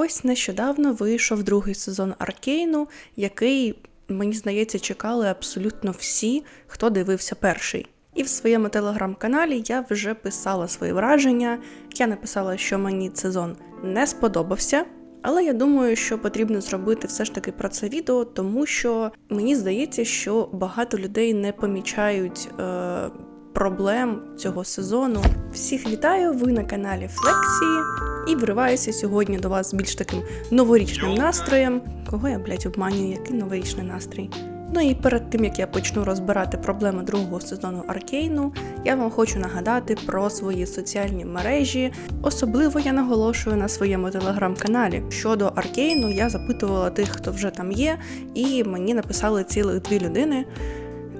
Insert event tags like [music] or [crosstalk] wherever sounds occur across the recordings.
Ось нещодавно вийшов другий сезон Аркейну, який, мені здається, чекали абсолютно всі, хто дивився перший. І в своєму телеграм-каналі я вже писала свої враження. Я написала, що мені сезон не сподобався. Але я думаю, що потрібно зробити все ж таки про це відео, тому що мені здається, що багато людей не помічають е, проблем цього сезону. Всіх вітаю! Ви на каналі Флексії і вриваюся сьогодні до вас з більш таким новорічним настроєм. Кого я, блядь, обманюю, який новорічний настрій? Ну і перед тим як я почну розбирати проблеми другого сезону Аркейну, я вам хочу нагадати про свої соціальні мережі. Особливо я наголошую на своєму телеграм-каналі. Щодо Аркейну, я запитувала тих, хто вже там є, і мені написали цілих дві людини.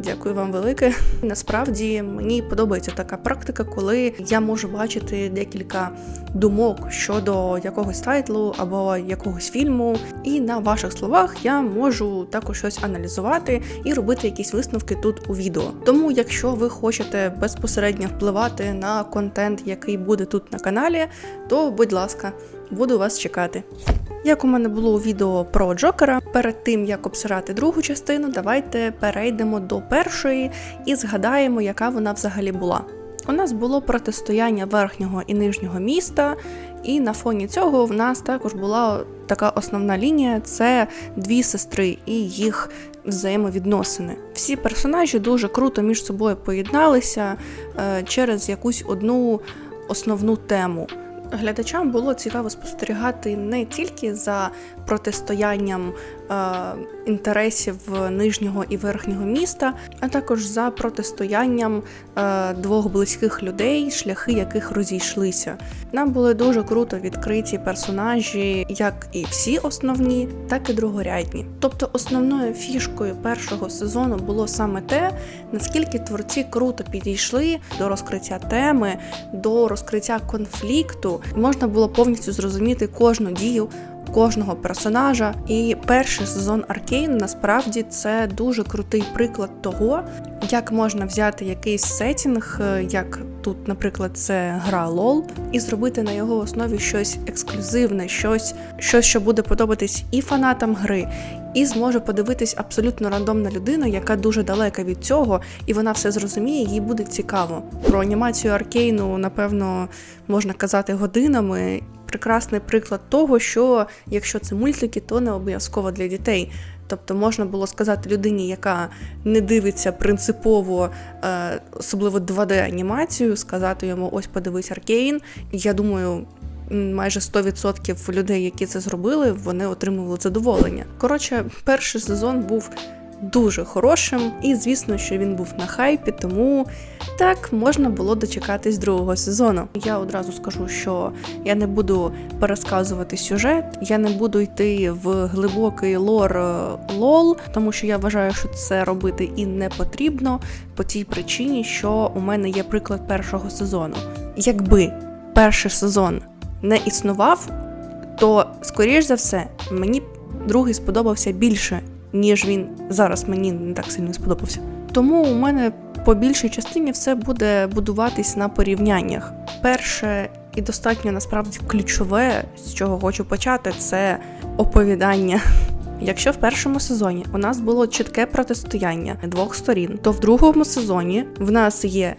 Дякую вам велике. Насправді мені подобається така практика, коли я можу бачити декілька думок щодо якогось тайтлу або якогось фільму, і на ваших словах я можу також щось аналізувати і робити якісь висновки тут у відео. Тому, якщо ви хочете безпосередньо впливати на контент, який буде тут на каналі, то будь ласка, буду вас чекати. Як у мене було у відео про Джокера, перед тим як обсирати другу частину, давайте перейдемо до першої і згадаємо, яка вона взагалі була. У нас було протистояння верхнього і нижнього міста, і на фоні цього в нас також була така основна лінія: це дві сестри і їх взаємовідносини. Всі персонажі дуже круто між собою поєдналися е, через якусь одну основну тему. Глядачам було цікаво спостерігати не тільки за протистоянням інтересів нижнього і верхнього міста, а також за протистоянням е, двох близьких людей, шляхи яких розійшлися. Нам були дуже круто відкриті персонажі, як і всі основні, так і другорядні. Тобто, основною фішкою першого сезону було саме те, наскільки творці круто підійшли до розкриття теми, до розкриття конфлікту. Можна було повністю зрозуміти кожну дію кожного персонажа. І перший сезон Аркейн насправді це дуже крутий приклад того, як можна взяти якийсь сетінг, е, як тут, наприклад, це гра LOL, і зробити на його основі щось ексклюзивне, щось, щось, що буде подобатись і фанатам гри. І зможе подивитись абсолютно рандомна людина, яка дуже далека від цього, і вона все зрозуміє, їй буде цікаво. Про анімацію Аркейну, напевно, можна казати годинами, прекрасний приклад того, що якщо це мультики, то не обов'язково для дітей. Тобто можна було сказати людині, яка не дивиться принципово, е, особливо 2D-анімацію, сказати йому: ось подивись Аркейн. Я думаю, майже 100% людей, які це зробили, вони отримували задоволення. Коротше, перший сезон був дуже хорошим, і звісно, що він був на хайпі, тому так можна було дочекатись другого сезону. Я одразу скажу, що я не буду пересказувати сюжет, я не буду йти в глибокий лор е, лол, тому що я вважаю, що це робити і не потрібно по тій причині, що у мене є приклад першого сезону. Якби перший сезон не існував, то скоріш за все мені другий сподобався більше ніж він зараз мені не так сильно сподобався. Тому у мене по більшій частині все буде будуватись на порівняннях. Перше і достатньо насправді ключове, з чого хочу почати, це оповідання. [laughs] Якщо в першому сезоні у нас було чітке протистояння двох сторін, то в другому сезоні в нас є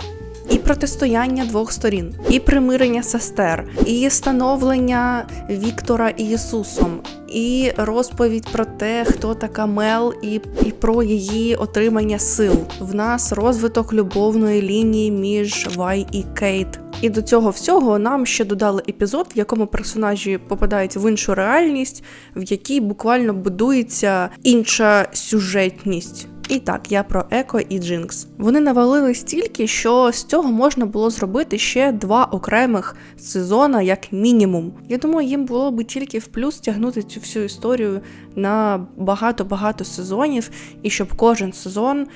і протистояння двох сторін, і примирення сестер, і становлення Віктора Ісусом, і розповідь про те, хто така Мел, і, і про її отримання сил. В нас розвиток любовної лінії між Вай і Кейт. І до цього всього нам ще додали епізод, в якому персонажі попадають в іншу реальність, в якій буквально будується інша сюжетність. І так, я про Еко і Джинкс. Вони навалили стільки, що з цього можна було зробити ще два окремих сезона, як мінімум. Я думаю, їм було би тільки в плюс тягнути цю всю історію на багато-багато сезонів, і щоб кожен сезон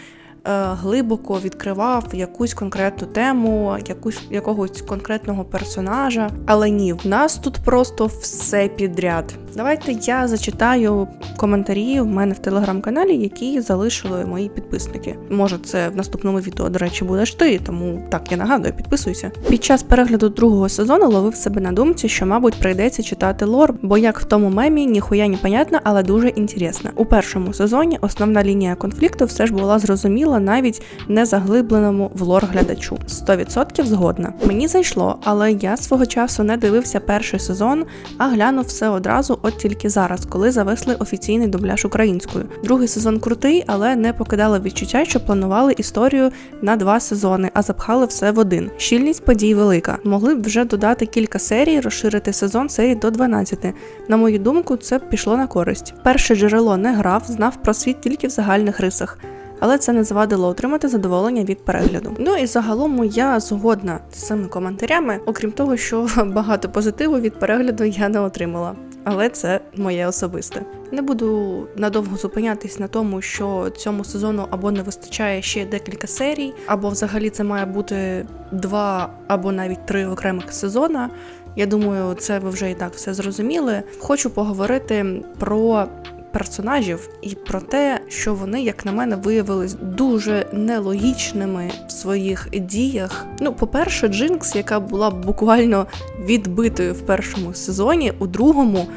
глибоко відкривав якусь конкретну тему, якусь якогось конкретного персонажа. Але ні, в нас тут просто все підряд. Давайте я зачитаю коментарі в мене в телеграм-каналі, які залишили мої підписники. Може, це в наступному відео, до речі, будеш ти, тому так я нагадую, підписуйся. Під час перегляду другого сезону ловив себе на думці, що, мабуть, прийдеться читати лор, бо як в тому мемі, ніхуя не понятно, але дуже інтересно. У першому сезоні основна лінія конфлікту все ж була зрозуміла навіть не заглибленому в лор глядачу. 100% згодна. Мені зайшло, але я свого часу не дивився перший сезон, а глянув все одразу, от тільки зараз, коли зависли офіційний дубляж українською. Другий сезон крутий, але не покидало відчуття, що планували історію на два сезони, а запхали все в один. Щільність подій велика. Могли б вже додати кілька серій, розширити сезон серій до 12. На мою думку, це б пішло на користь. Перше джерело не грав, знав про світ тільки в загальних рисах. Але це не завадило отримати задоволення від перегляду. Ну і загалом я згодна з цими коментарями, окрім того, що [laughs] багато позитиву від перегляду я не отримала. Але це моє особисте. Не буду надовго зупинятись на тому, що цьому сезону або не вистачає ще декілька серій, або взагалі це має бути два або навіть три окремих сезона. Я думаю, це ви вже і так все зрозуміли. Хочу поговорити про персонажів і про те, що вони, як на мене, виявились дуже нелогічними в своїх діях. Ну, по-перше, Джинкс, яка була буквально відбитою в першому сезоні, у другому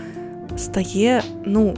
стає, ну.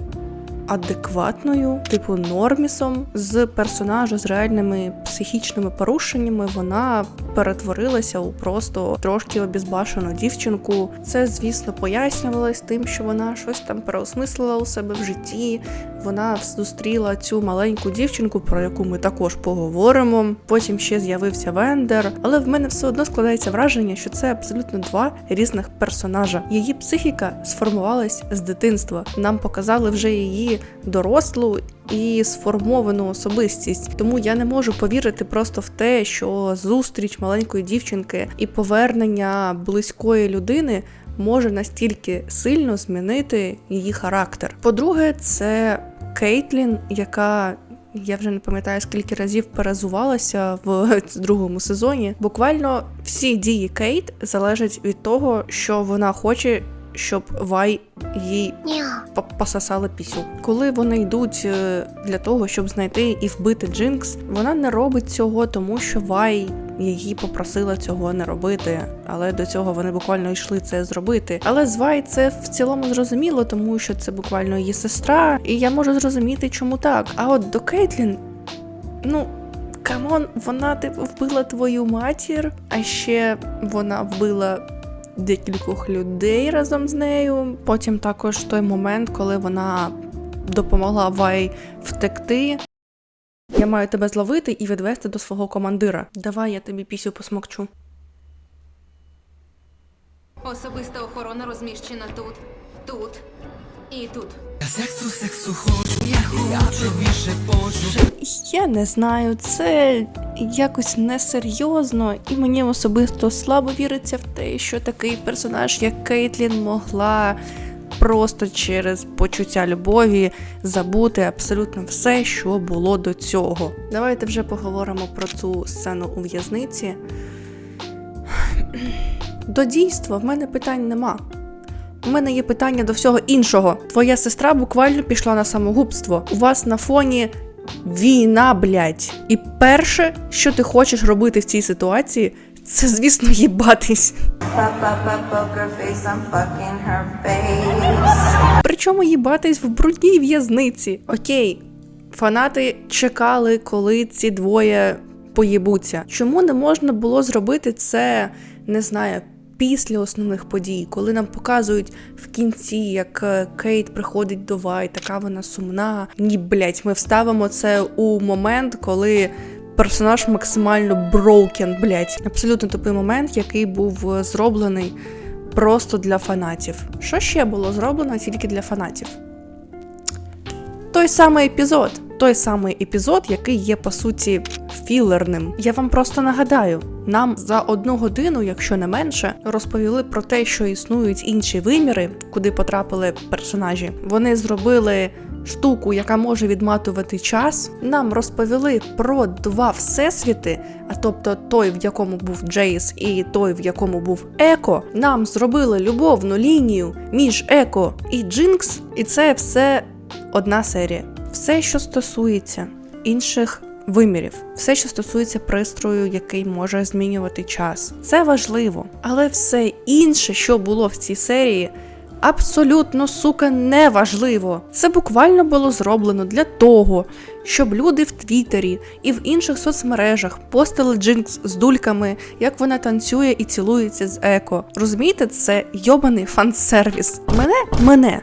Адекватною, типу нормісом, з персонажа з реальними психічними порушеннями вона перетворилася у просто трошки обізбашену дівчинку. Це, звісно, пояснювалось тим, що вона щось там переосмислила у себе в житті. Вона зустріла цю маленьку дівчинку, про яку ми також поговоримо. Потім ще з'явився Вендер, але в мене все одно складається враження, що це абсолютно два різних персонажа. Її психіка сформувалась з дитинства. Нам показали вже її дорослу і сформовану особистість. Тому я не можу повірити просто в те, що зустріч маленької дівчинки і повернення близької людини. Може настільки сильно змінити її характер. По-друге, це Кейтлін, яка я вже не пам'ятаю скільки разів перезувалася в [laughs] другому сезоні. Буквально всі дії Кейт залежать від того, що вона хоче, щоб Вай їй по- пососала пісю. Коли вони йдуть е, для того, щоб знайти і вбити Джинкс, вона не робить цього, тому що Вай її попросила цього не робити. Але до цього вони буквально йшли це зробити. Але з Вай це в цілому зрозуміло, тому що це буквально її сестра, і я можу зрозуміти, чому так. А от до Кейтлін, ну. Камон, вона типу вбила твою матір, а ще вона вбила декількох людей разом з нею. Потім також той момент, коли вона допомогла Вай втекти. Я маю тебе зловити і відвести до свого командира. Давай я тобі пісю посмокчу. Особиста охорона розміщена тут, тут і тут. Я сексу, сексу хочу, я хочу більше хочу. Я не знаю, це якось несерйозно, і мені особисто слабо віриться в те, що такий персонаж, як Кейтлін, могла просто через почуття любові забути абсолютно все, що було до цього. Давайте вже поговоримо про цю сцену у в'язниці. До дійства в мене питань нема. У мене є питання до всього іншого. Твоя сестра буквально пішла на самогубство. У вас на фоні війна, блядь. І перше, що ти хочеш робити в цій ситуації, це, звісно, їбатись. Причому їбатись в брудній в'язниці. Окей, фанати чекали, коли ці двоє поїбуться. Чому не можна було зробити це, не знаю, після основних подій, коли нам показують в кінці, як е, Кейт приходить до Вай, така вона сумна. Ні, блять, ми вставимо це у момент, коли. Персонаж максимально броукен, блять. Абсолютно тупий момент, який був е, зроблений просто для фанатів. Що ще було зроблено тільки для фанатів? Той самий епізод. Той самий епізод, який є по суті філерним. Я вам просто нагадаю, нам за одну годину, якщо не менше, розповіли про те, що існують інші виміри, куди потрапили персонажі. Вони зробили штуку, яка може відматувати час, нам розповіли про два всесвіти, а тобто той, в якому був Джейс, і той, в якому був Еко, нам зробили любовну лінію між Еко і Джинкс, і це все одна серія. Все, що стосується інших вимірів, все, що стосується пристрою, який може змінювати час. Це важливо, але все інше, що було в цій серії. Абсолютно, сука, неважливо. Це буквально було зроблено для того, щоб люди в Твіттері і в інших соцмережах постили Джинкс з дульками, як вона танцює і цілується з еко. Розумієте, це йобаний фан-сервіс. Мене, мене,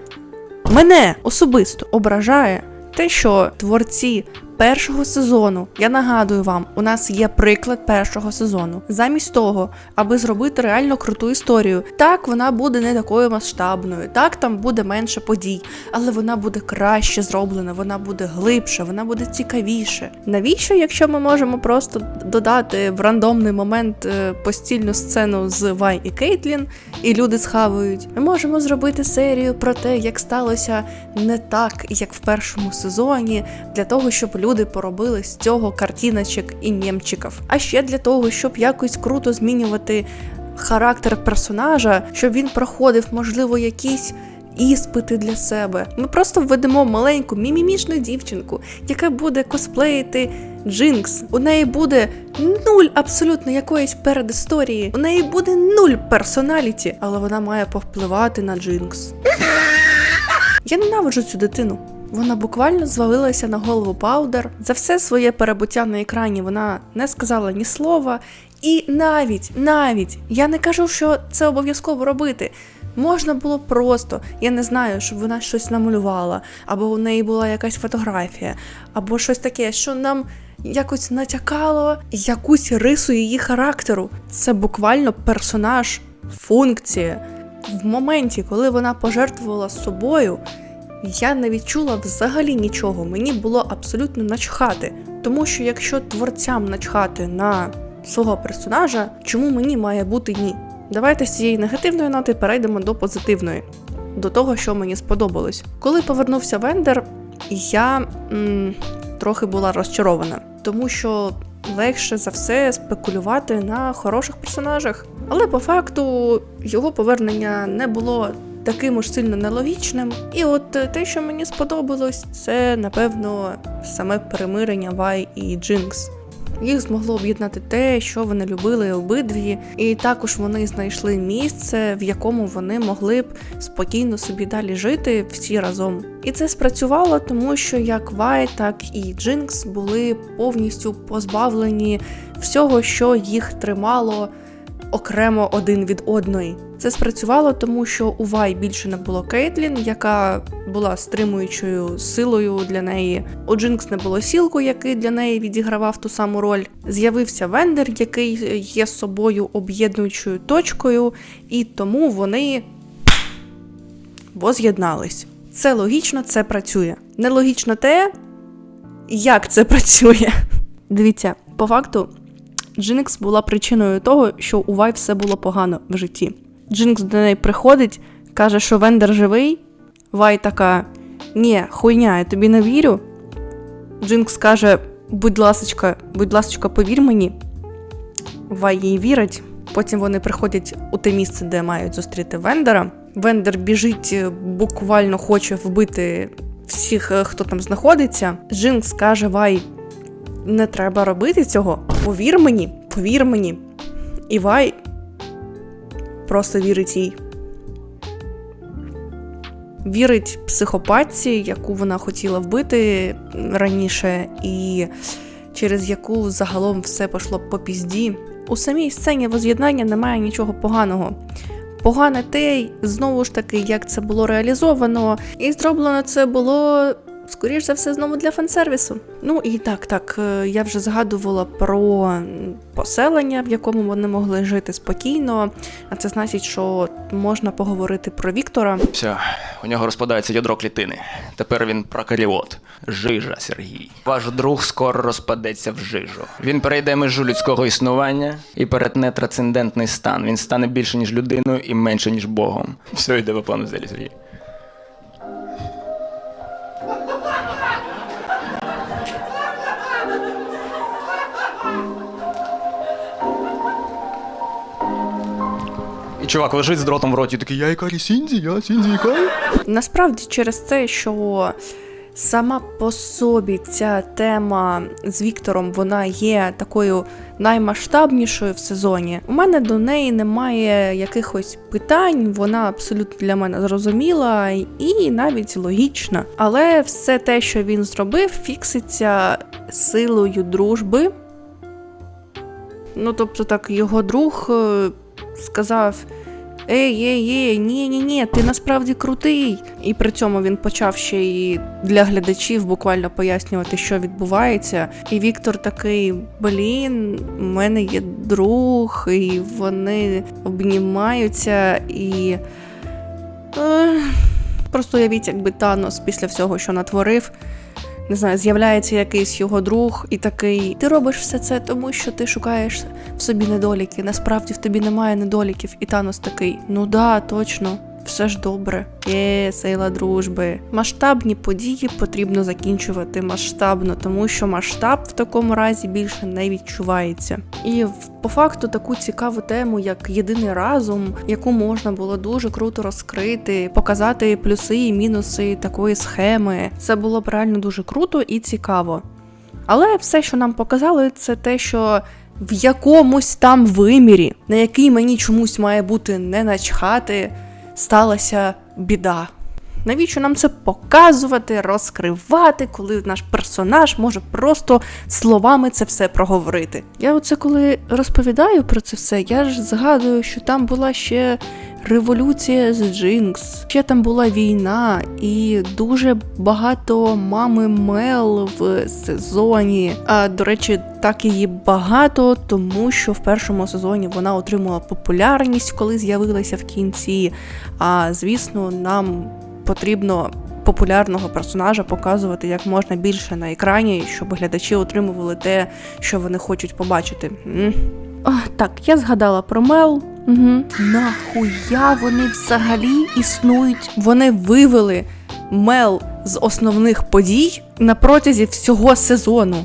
мене особисто ображає те, що творці першого сезону, я нагадую вам, у нас є приклад першого сезону. Замість того, аби зробити реально круту історію, так вона буде не такою масштабною, так там буде менше подій, але вона буде краще зроблена, вона буде глибше, вона буде цікавіше. Навіщо, якщо ми можемо просто додати в рандомний момент е, постільну сцену з Вай і Кейтлін, і люди схавають? Ми можемо зробити серію про те, як сталося не так, як в першому сезоні, для того, щоб люди поробили з цього картиночок і мємчиків. А ще для того, щоб якось круто змінювати характер персонажа, щоб він проходив, можливо, якісь. Іспити для себе. Ми просто введемо маленьку мімімішну дівчинку, яка буде косплеїти Джинкс. У неї буде нуль абсолютно якоїсь передісторії. У неї буде нуль персоналіті, але вона має повпливати на Джинкс. Я ненавиджу цю дитину. Вона буквально звалилася на голову Паудер. За все своє перебуття на екрані вона не сказала ні слова. І навіть, навіть, я не кажу, що це обов'язково робити. Можна було просто, я не знаю, щоб вона щось намалювала, або у неї була якась фотографія, або щось таке, що нам якось натякало якусь рису її характеру. Це буквально персонаж, функція. В моменті, коли вона пожертвувала собою, я не відчула взагалі нічого. Мені було абсолютно начхати. Тому що якщо творцям начхати на свого персонажа, чому мені має бути ні? Давайте з цієї негативної ноти перейдемо до позитивної, до того, що мені сподобалось. Коли повернувся Вендер, я м, трохи була розчарована, тому що легше за все спекулювати на хороших персонажах. Але по факту його повернення не було таким уж сильно нелогічним. І от е, те, що мені сподобалось, це напевно саме перемирення Вай і Джинкс. Їх змогло об'єднати те, що вони любили обидві, і також вони знайшли місце, в якому вони могли б спокійно собі далі жити всі разом. І це спрацювало, тому що як Вай, так і Джинкс були повністю позбавлені всього, що їх тримало окремо один від одної. Це спрацювало, тому що у Вай більше не було Кейтлін, яка була стримуючою силою для неї. У Джинкс не було сілку, який для неї відігравав ту саму роль. З'явився Вендер, який є собою об'єднуючою точкою, і тому вони воз'єднались. Це логічно, це працює. Нелогічно те, як це працює. Дивіться, по факту, Джинкс була причиною того, що у Вай все було погано в житті. Джинкс до неї приходить, каже, що Вендер живий. Вай така: Ні, хуйня, я тобі не вірю. Джинкс каже: будь ласочка, будь ласочка, повір мені. Вай їй вірить. Потім вони приходять у те місце, де мають зустріти Вендера. Вендер біжить, е, буквально хоче вбити всіх, е, хто там знаходиться. Джинкс каже: Вай, не треба робити цього. Повір мені, повір мені. І Вай просто вірить їй. Вірить психопатці, яку вона хотіла вбити раніше, і через яку загалом все пішло по пізді. У самій сцені воз'єднання немає нічого поганого. Погане те, знову ж таки, як це було реалізовано, і зроблено це було скоріш за все, знову для фан-сервісу. Ну і так, так, е, я вже згадувала про поселення, в якому вони могли жити спокійно. А це значить, що можна поговорити про Віктора. Все, у нього розпадається ядро клітини. Тепер він прокаріот. Жижа, Сергій. Ваш друг скоро розпадеться в жижу. Він перейде межу людського існування і перетне трансцендентний стан. Він стане більше, ніж людиною і менше, ніж Богом. Все йде по плану Сергій. І чувак лежить з дротом в роті, такий, я Ікарі Сінзі, я Сінзі Ікарі. Насправді через те, що сама по собі ця тема з Віктором вона є такою наймасштабнішою в сезоні. У мене до неї немає якихось питань, вона абсолютно для мене зрозуміла і навіть логічна. Але все те, що він зробив, фікситься силою дружби. Ну, тобто, так, його друг е, сказав. Ей, ей, ей, ні, ні, ні, ти насправді крутий. І при цьому він почав ще й для глядачів буквально пояснювати, що відбувається. І Віктор такий: блін, у мене є друг, і вони обнімаються і. Е, просто уявіть, якби Танос після всього, що натворив. Не знаю, з'являється якийсь його друг і такий: ти робиш все це тому, що ти шукаєш в собі недоліки. Насправді в тобі немає недоліків. І Танос такий: ну да, точно, все ж добре. Є, сила дружби. Масштабні події потрібно закінчувати масштабно, тому що масштаб в такому разі більше не відчувається. І по факту таку цікаву тему, як єдиний разум, яку можна було дуже круто розкрити, показати плюси і мінуси такої схеми. Це було б реально дуже круто і цікаво. Але все, що нам показали, це те, що в якомусь там вимірі, на який мені чомусь має бути не начхати, сталася біда. Навіщо нам це показувати, розкривати, коли наш персонаж може просто словами це все проговорити? Я оце коли розповідаю про це все, я ж згадую, що там була ще революція з Джинкс, ще там була війна, і дуже багато мами Мел в сезоні. А до речі, так її багато, тому що в першому сезоні вона отримала популярність, коли з'явилася в кінці. А звісно, нам потрібно популярного персонажа показувати як можна більше на екрані, щоб глядачі отримували те, що вони хочуть побачити. Так, я згадала про Мел. Угу. Нахуя вони взагалі існують? Вони вивели Мел з основних подій на протязі всього сезону.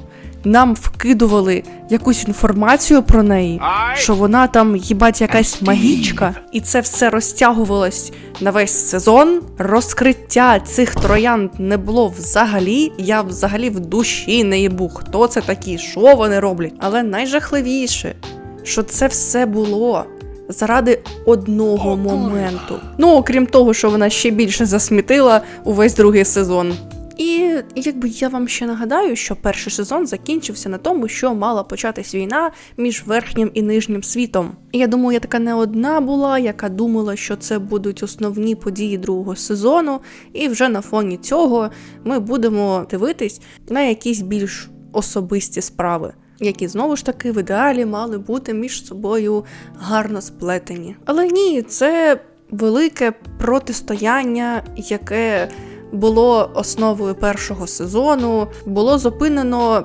Нам вкидували якусь інформацію про неї, що вона там їбать якась магічка, і це все розтягувалось на весь сезон. Розкриття цих троянд не було взагалі. Я взагалі в душі не їбу, хто це такі, що вони роблять. Але найжахливіше, що це все було заради одного моменту. Ну, окрім того, що вона ще більше засмітила увесь другий сезон. І якби я вам ще нагадаю, що перший сезон закінчився на тому, що мала початись війна між верхнім і нижнім світом. І я думаю, я така не одна була, яка думала, що це будуть основні події другого сезону, і вже на фоні цього ми будемо дивитись на якісь більш особисті справи. Які знову ж таки в ідеалі мали бути між собою гарно сплетені. Але ні, це велике протистояння, яке було основою першого сезону, було зупинено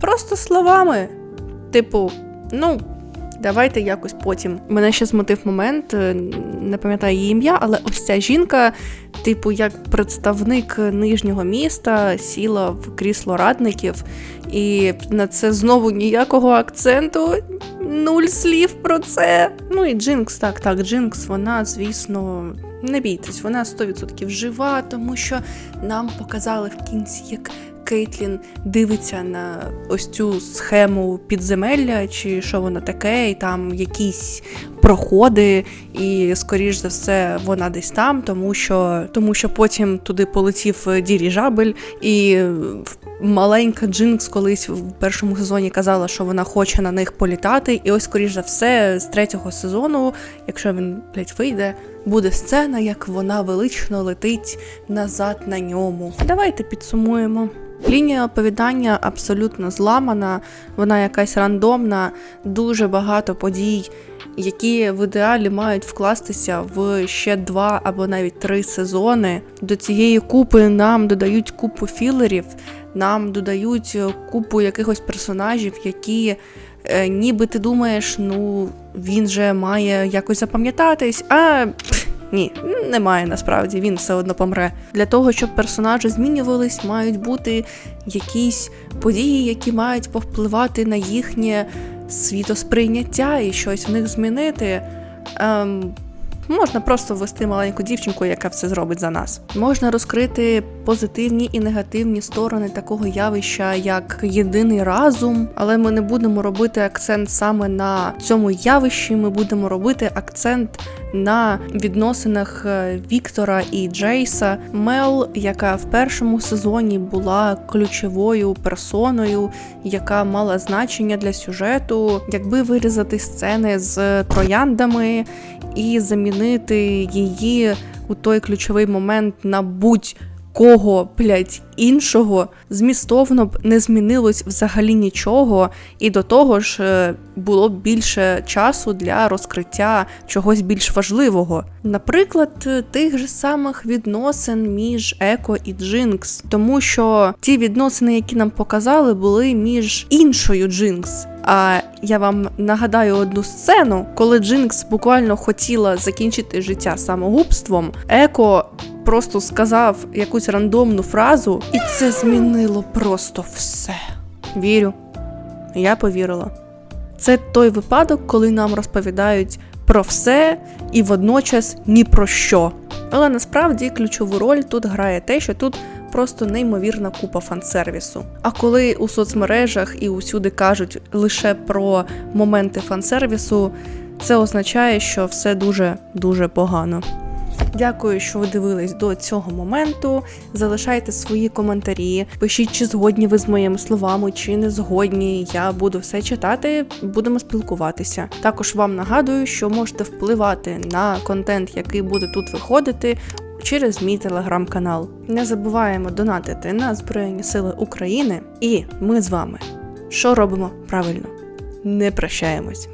просто словами. Типу, ну, давайте якось потім. Мене ще змотив момент, е, не пам'ятаю її ім'я, але ось ця жінка, типу, як представник нижнього міста, сіла в крісло радників, і на це знову ніякого акценту, нуль слів про це. Ну і Джинкс, так, так, Джинкс, вона, звісно, не бійтесь, вона 100% жива, тому що нам показали в кінці, як Кейтлін дивиться на ось цю схему підземелля, чи що воно таке, і там якісь проходи, і скоріш за все вона десь там, тому що, тому що потім туди полетів діріжабель, і маленька Джинкс колись в першому сезоні казала, що вона хоче на них політати. І ось, скоріш за все, з третього сезону, якщо він блядь, вийде, буде сцена, як вона велично летить назад на ньому. Давайте підсумуємо. Лінія оповідання абсолютно зламана, вона якась рандомна, дуже багато подій, які в ідеалі мають вкластися в ще два або навіть три сезони. До цієї купи нам додають купу філерів, нам додають купу якихось персонажів, які е, ніби ти думаєш, ну він же має якось запам'ятатись, а пф, ні, немає насправді, він все одно помре. Для того, щоб персонажі змінювались, мають бути якісь події, які мають повпливати на їхнє світосприйняття і щось в них змінити. Ем, Можна просто ввести маленьку дівчинку, яка все зробить за нас. Можна розкрити позитивні і негативні сторони такого явища, як єдиний разум, але ми не будемо робити акцент саме на цьому явищі. Ми будемо робити акцент на відносинах е, Віктора і Джейса. Мел, яка в першому сезоні була ключовою персоною, яка мала значення для сюжету, якби вирізати сцени з трояндами і замінити її у той ключовий момент на будь. Кого, блядь, іншого змістовно б не змінилось взагалі нічого, і до того ж е, було б більше часу для розкриття чогось більш важливого. Наприклад, е, тих же самих відносин між Еко і Джинкс, тому що ті відносини, які нам показали, були між іншою Джинкс. А я вам нагадаю одну сцену, коли Джинкс буквально хотіла закінчити життя самогубством, Еко просто сказав якусь рандомну фразу, і це змінило просто все. Вірю, я повірила. Це той випадок, коли нам розповідають про все і водночас ні про що. Але насправді ключову роль тут грає те, що тут просто неймовірна купа фансервісу. А коли у соцмережах і усюди кажуть лише про моменти фансервісу, це означає, що все дуже дуже погано. Дякую, що ви дивились до цього моменту. Залишайте свої коментарі. Пишіть, чи згодні ви з моїми словами, чи не згодні. Я буду все читати, будемо спілкуватися. Також вам нагадую, що можете впливати на контент, який буде тут виходити. Через мій телеграм-канал. Не забуваємо донатити на Збройні Сили України, і ми з вами що робимо правильно? Не прощаємось.